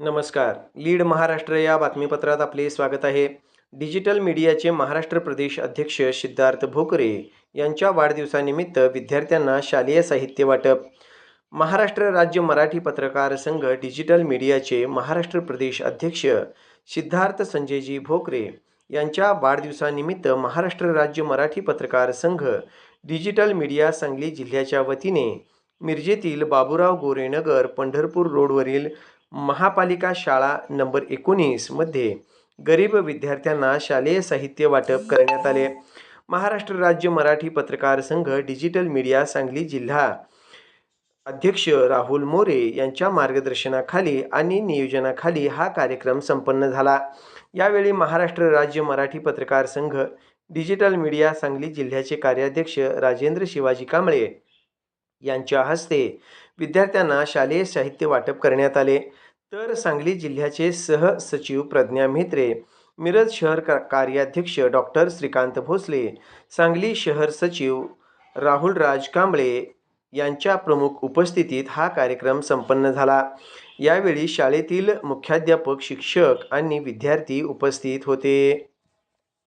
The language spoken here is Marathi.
नमस्कार. लीड महाराष्ट्र या बातमीपत्रात आपले स्वागत आहे. डिजिटल मीडियाचे महाराष्ट्र प्रदेश अध्यक्ष सिद्धार्थ भोकरे यांच्या वाढदिवसानिमित्त विद्यार्थ्यांना शालेय साहित्य वाटप. महाराष्ट्र राज्य मराठी पत्रकार संघ डिजिटल मीडियाचे महाराष्ट्र प्रदेश अध्यक्ष सिद्धार्थ संजयजी भोकरे यांच्या वाढदिवसानिमित्त महाराष्ट्र राज्य मराठी पत्रकार संघ डिजिटल मीडिया सांगली जिल्ह्याच्या वतीने मिरजेतील बाबुराव गोरेनगर पंढरपूर रोडवरील महापालिका शाळा नंबर एकोणीसमध्ये गरीब विद्यार्थ्यांना शालेय साहित्य वाटप करण्यात आले. महाराष्ट्र राज्य मराठी पत्रकार संघ डिजिटल मीडिया सांगली जिल्हा अध्यक्ष राहुल मोरे यांच्या मार्गदर्शनाखाली आणि नियोजनाखाली हा कार्यक्रम संपन्न झाला. यावेळी महाराष्ट्र राज्य मराठी पत्रकार संघ डिजिटल मीडिया सांगली जिल्ह्याचे कार्याध्यक्ष राजेंद्र शिवाजी कांबळे यांच्या हस्ते विद्यार्थ्यांना शालेय साहित्य वाटप करण्यात आले. तर सांगली जिल्ह्याचे सहसचिव प्रज्ञा म्हेत्रे मिरज शहर का कार्याध्यक्ष डॉक्टर श्रीकांत भोसले सांगली शहर सचिव राहुल राज कांबळे यांच्या प्रमुख उपस्थितीत हा कार्यक्रम संपन्न झाला. यावेळी शाळेतील मुख्याध्यापक शिक्षक आणि विद्यार्थी उपस्थित होते.